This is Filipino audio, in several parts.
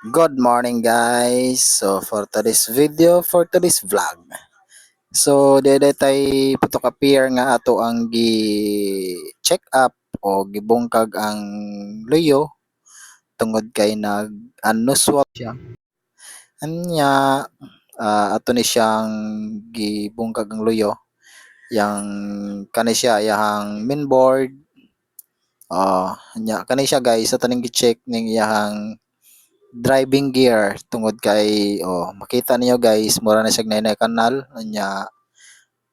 Good morning guys. So for today's video, for today's vlog. So dede tay putok nga ato ang gi check up o gibungkag ang luyo tungod kay nag unusual siya. Anya ah, ato ni siyang gibungkag ang luyo yang kani siya yang main board Oh, nya kani siya guys ato ning gi-check ning iyahang driving gear tungod kay oh makita niyo guys mura na siya nainay kanal. Nya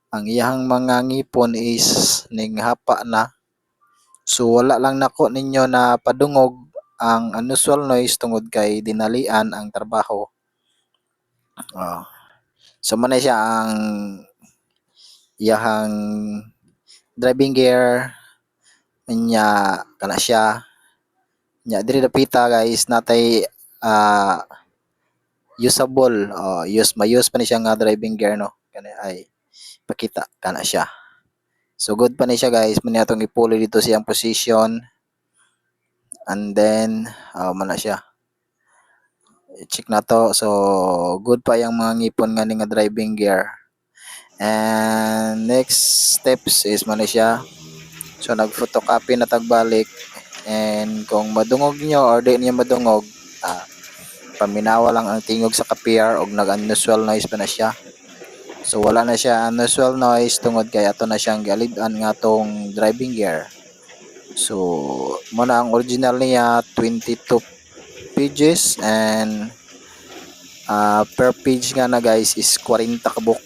ang iyang mga ngipon is ning hapa na. So wala lang nako ninyo na padungog ang unusual noise tungod kay dinalian ang trabaho. Oh. so man siya ang iyahang driving gear. Nya kana siya. Nya diri dapita guys natay ah usable. Oh use ma-use pa ni siya nga driving gear no? Kani ay pakita kana siya. So good pa ni siya guys. Muna atong ipuli dito siyang position. And then oh man siya. Check na to. So good pa yung mga ngipon nga ni nga driving gear. And next steps is man siya. So nag photocopy na tagbalik. And kung madungog nyo or di niya madungog ah, paminawa lang ang tingog sa kapiar og nag unusual noise pa na siya. So wala na siya unusual noise tungod kay ato na siyang galid-an nga tong driving gear. So muna ang original niya 22 pages and ah, per page nga na guys is 40 kabuk